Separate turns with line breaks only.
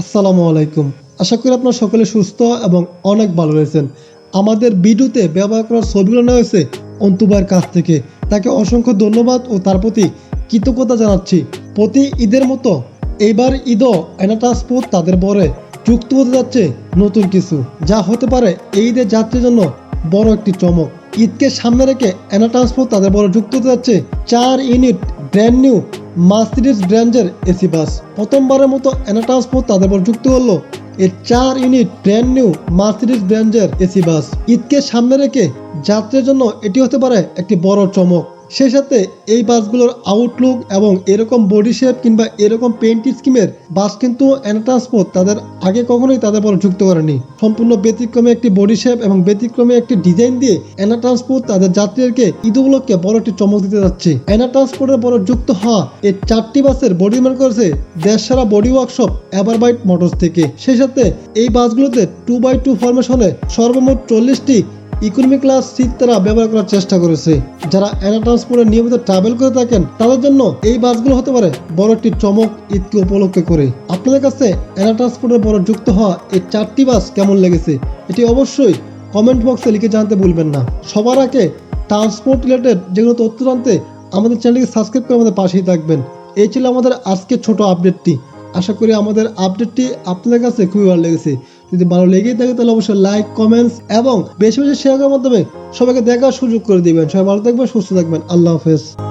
আসসালামু আলাইকুম। আশা করি আপনারা সকলে সুস্থ এবং অনেক ভালো রয়েছেন। আমাদের ভিডিওতে ব্যবহার করার ছবিগুলো নেওয়া হয়েছে অন্তুবার কাছ থেকে। তাকে অসংখ্য ধন্যবাদ ও তার প্রতি কৃতজ্ঞতা জানাচ্ছি। প্রতি ঈদের মতো এইবার ঈদও এনাটাসপোর্ট তাদের বরে যুক্ত হতে যাচ্ছে নতুন কিছু। যা হতে পারে এই ঈদের যাত্রীর জন্য বড় একটি চমক। ঈদকে সামনে রেখে এনা ট্রান্সপোর্ট তাদের বড় যুক্ত হতে যাচ্ছে চার ইউনিট ব্র্যান্ড নিউ মার্সিডিস ব্র্যান্ডের এসি বাস প্রথমবারের মতো অ্যানাটাসপো তাদের পর যুক্ত হলো। এর চার ইউনিট ব্র্যান্ড নিউ মার্সিডিস ব্র্যান্ডের এসি বাস। ঈদকে সামনে রেখে যাত্রীর জন্য এটি হতে পারে একটি বড় চমক। সেই সাথে এই বাসগুলোর আউটলুক এবং এরকম বডি শেপ কিংবা এরকম পেন্ট স্কিমের বাস কিন্তু এনা ট্রান্সপোর্ট তাদের আগে কখনোই তাদের বড় যুক্ত করেনি সম্পূর্ণ ব্যতিক্রমে একটি বডি শেপ এবং ব্যতিক্রমে একটি ডিজাইন দিয়ে এনা ট্রান্সপোর্ট তাদের যাত্রীদেরকে ঈদগুলোকে বড় একটি চমক দিতে যাচ্ছে। এনা ট্রান্সপোর্টের বড় যুক্ত হওয়া এই চারটি বাসের বডি নির্মাণ করেছে দেশ সারা বডি ওয়ার্কশপ এভারবাইট মোটরস থেকে। সেই সাথে এই বাসগুলোতে টু বাই টু ফরমেশনে সর্বমোট চল্লিশটি ইকোনমি ক্লাস সিট তারা ব্যবহার করার চেষ্টা করেছে। যারা অ্যানা ট্রান্সপোর্টে নিয়মিত ট্রাভেল করে থাকেন, তাদের জন্য এই বাসগুলো হতে পারে বড় একটি চমক ঈদকে উপলক্ষে করে। আপনাদের কাছে অ্যানা ট্রান্সপোর্টের বড় যুক্ত হওয়া এই চারটি বাস কেমন লেগেছে, এটি অবশ্যই কমেন্ট বক্সে লিখে জানতে ভুলবেন না। সবার আগে ট্রান্সপোর্ট রিলেটেড যেগুলো তথ্য জানতে আমাদের চ্যানেলকে সাবস্ক্রাইব করে আমাদের পাশেই থাকবেন। এই ছিল আমাদের আজকের ছোট আপডেটটি আশা করি আমাদের আপডেটটি আপনাদের কাছে খুবই ভালো লেগেছে। যদি ভালো লেগেই থাকে তাহলে অবশ্যই লাইক কমেন্টস এবং বেশি বেশি শেয়ার করার মাধ্যমে সবাইকে দেখার সুযোগ করে দিবেন। সবাই ভালো থাকবেন, সুস্থ থাকবেন। আল্লাহ হাফেজ।